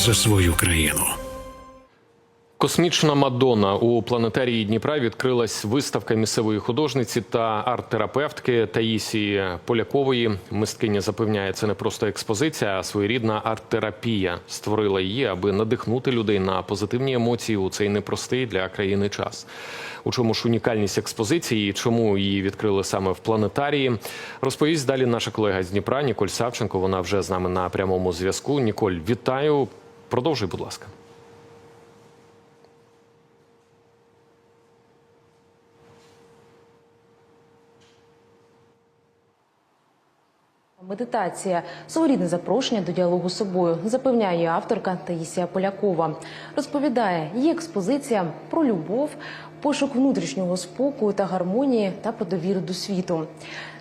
за свою країну. Космічна Мадонна у планетарії Дніпра відкрилась виставка місцевої художниці та арт-терапевтки Таїсії Полякової. Мисткиня запевняє, це не просто експозиція, а своєрідна арт-терапія. Створила її, аби надихнути людей на позитивні емоції у цей непростий для країни час. У чому ж унікальність експозиції і чому її відкрили саме в планетарії, розповість далі наша колега з Дніпра Ніколь Савченко. Вона вже з нами на прямому зв'язку. Ніколь, вітаю. Продовжуй, будь ласка. Медитація своєрідне запрошення до діалогу з собою, запевняє авторка Таїсія Полякова. Розповідає, її експозиція про любов, пошук внутрішнього спокою та гармонії та про довіру до світу.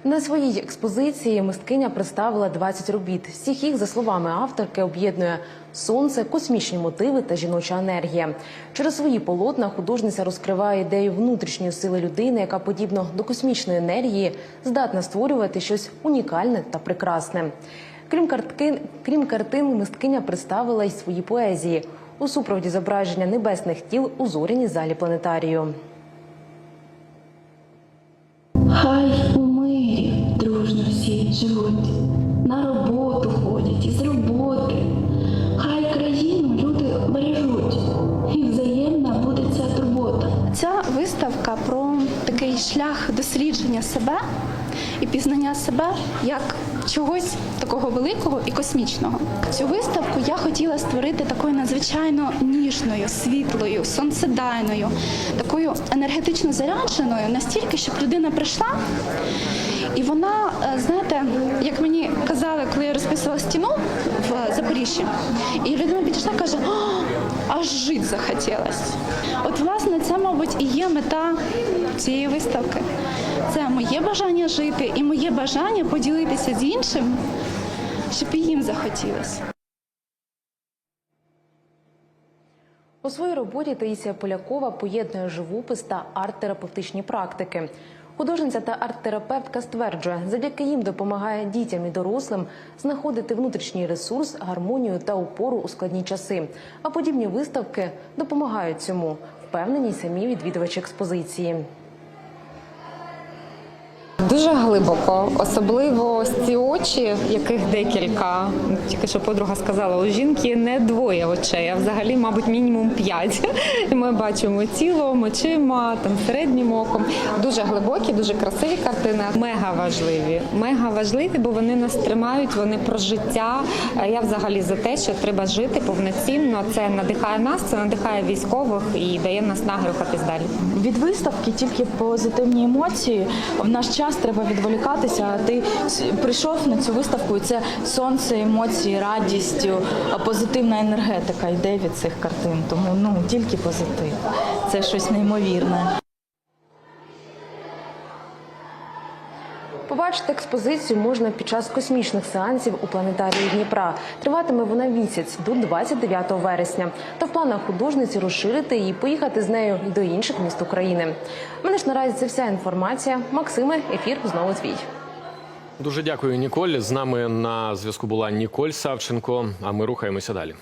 На своїй експозиції мисткиня представила 20 робіт. Всіх їх, за словами авторки, об'єднує сонце, космічні мотиви та жіноча енергія. Через свої полотна художниця розкриває ідею внутрішньої сили людини, яка подібно до космічної енергії здатна створювати щось унікальне та прекрасне. Крім картин, крім картин, мисткиня представила й свої поезії у супроводі зображення небесних тіл у зоряній залі планетарію. Хай у мирі дружно всі живуть, на роботу ходять і з роботи. Хай країну люди бережуть, і взаємна буде ця турбота. Ця виставка про такий шлях дослідження себе і пізнання себе як чогось такого великого і космічного. Цю виставку я хотіла створити такою надзвичайно ніжною, світлою, сонцедайною, такою енергетично зарядженою, настільки, щоб людина прийшла. І вона, е, знаєте, як мені казали, коли я розписувала стіну в і людина підійшла каже, аж жити захотілось. От, власне, це, мабуть, і є мета цієї виставки. Це моє бажання жити і моє бажання поділитися з іншим, щоб і їм захотілося. У своїй роботі Таїсія Полякова поєднує живопис та арт-терапевтичні практики. Художниця та арт-терапевтка стверджує, завдяки їм допомагає дітям і дорослим знаходити внутрішній ресурс, гармонію та опору у складні часи. А подібні виставки допомагають цьому, впевнені самі відвідувачі експозиції. Дуже глибоко, особливо ось ці очі, яких декілька. Тільки що подруга сказала, у жінки не двоє очей, а взагалі, мабуть, мінімум п'ять. Ми бачимо тілом, очима, там середнім оком. Дуже глибокі, дуже красиві картини. Мега важливі. Мега важливі, бо вони нас тримають, вони про життя. Я взагалі за те, що треба жити повноцінно. Це надихає нас, це надихає військових і дає наснаги рухатись далі. Від виставки тільки позитивні емоції. В наш час треба відволікатися. А ти прийшов на цю виставку, і це сонце, емоції, радість, позитивна енергетика йде від цих картин. Тому ну тільки позитив. Це щось неймовірне. Побачити експозицію можна під час космічних сеансів у планетарії Дніпра. Триватиме вона місяць до 29 вересня. Та в планах художниці розширити і поїхати з нею до інших міст України. Мене ж наразі це вся інформація. Максиме, ефір знову твій. Дуже дякую, Ніколь. З нами на зв'язку була Ніколь Савченко. А ми рухаємося далі.